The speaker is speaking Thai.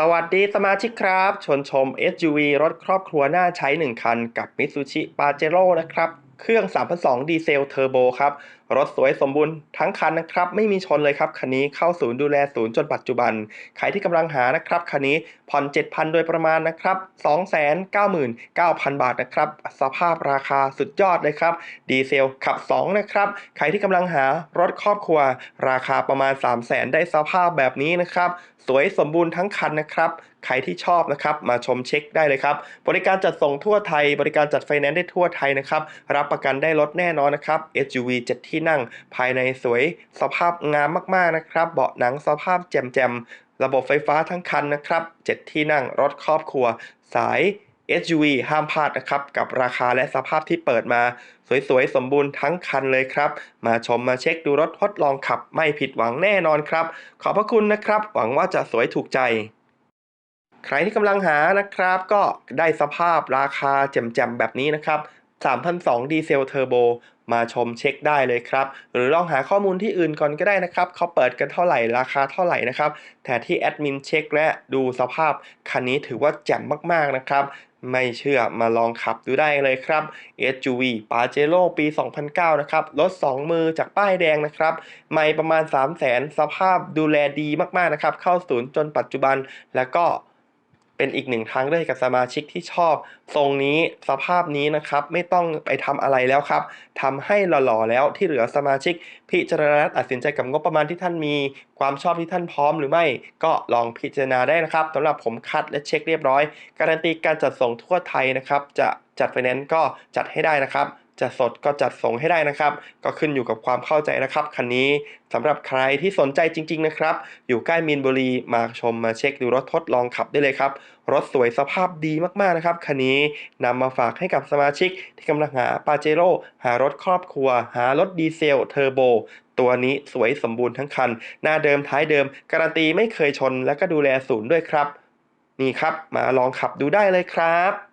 สวัสดีสมาชิกครับ ชวนชม SUV รถครอบครัวน่าใช้ 1 คัน กับ Mitsubishi Pajero นะครับ เครื่อง 3.2ดีเซลเทอร์โบครับรถสวยสมบูรณ์ทั้งคันนะครับ ไม่มีชนเลยครับ คันนี้เข้าศูนย์ดูแลศูนย์จนปัจจุบัน ใครที่กำลังหานะครับ คันนี้ผ่อน 7,000 โดยประมาณนะครับ299,000 บาทนะครับ สภาพราคาสุดยอดเลยครับ ดีเซลขับ 2 นะครับ ใครที่กำลังหารถครอบครัว ราคาประมาณ 300,000ได้สภาพแบบนี้นะครับ สวยสมบูรณ์ทั้งคันนะครับใครที่ชอบนะครับ มาชมเช็คได้เลยครับ บริการจัดส่งทั่วไทย บริการจัดไฟแนนซ์ได้ทั่วไทยนะครับ รับประกันได้รถแน่นอนนะครับ SUV 7ที่ที่นั่ง ภายในสวยสภาพงามมากๆนะครับ เบาะหนังสภาพแจ่มๆ ระบบไฟฟ้าทั้งคันนะครับ 7 ที่นั่งรถครอบครัว สาย SUV ห้ามพลาดนะครับ กับราคาและสภาพที่เปิดมา สวยๆ สมบูรณ์ทั้งคันเลยครับ มาชมมาเช็คดูรถทดลองขับไม่ผิดหวังแน่นอนครับ ขอบพระคุณนะครับ หวังว่าจะสวยถูกใจ ใครที่กำลังหานะครับ ก็ได้สภาพราคาแจ่มๆ แบบนี้นะครับ3,200ดีเซลเทอร์โบ มาชมเช็คได้เลยครับ หรือลองหาข้อมูลที่อื่นก่อนก็ได้นะครับเขาเปิดกันเท่าไหร่ราคาเท่าไหร่นะครับ แต่ที่แอดมินเช็คและดูสภาพคันนี้ถือว่าแจ่มมากๆนะครับไม่เชื่อมาลองขับดูได้เลยครับ SUV Pajero ปี 2009 นะครับ รถ 2 มือจากป้ายแดงนะครับ ไม่ประมาณ 3 0 0แสนสภาพดูแลดีมาก ๆ นะครับ เข้าศูนย์จนปัจจุบัน แล้วก็ เป็นอีกหนึ่งทางเลือกกับสมาชิกที่ชอบ ทรงนี้สภาพนี้นะครับไม่ต้องไปทำอะไรแล้วครับทำให้หล่อๆแล้วที่เหลือสมาชิก พิจารณาตัดสินใจกับงบประมาณที่ท่านมี ความชอบที่ท่านพร้อมหรือไม่ ก็ลองพิจารณาได้นะครับสำหรับผมคัดและเช็คเรียบร้อย การันตีการจัดส่งทั่วไทยนะครับจะจัดไฟแนนซ์ก็จัดให้ได้นะครับ จะสดก็จัดส่งให้ได้นะครับ ก็ขึ้นอยู่กับความเข้าใจนะครับคันนี้สำหรับใครที่สนใจจริง ๆ นะครับ อยู่ใกล้มีนบุรีมาชมมาเช็คดูรถทดลองขับได้เลยครับ รถสวยสภาพดีมากๆนะครับคันนี้นำมาฝากให้กับสมาชิกที่กำลังหาปาเจโร่หารถครอบครัว หารถดีเซลเทอร์โบตัวนี้สวยสมบูรณ์ทั้งคัน หน้าเดิมท้ายเดิม การันตีไม่เคยชนและก็ดูแลศูนย์ด้วยครับ นี่ครับมาลองขับดูได้เลยครับ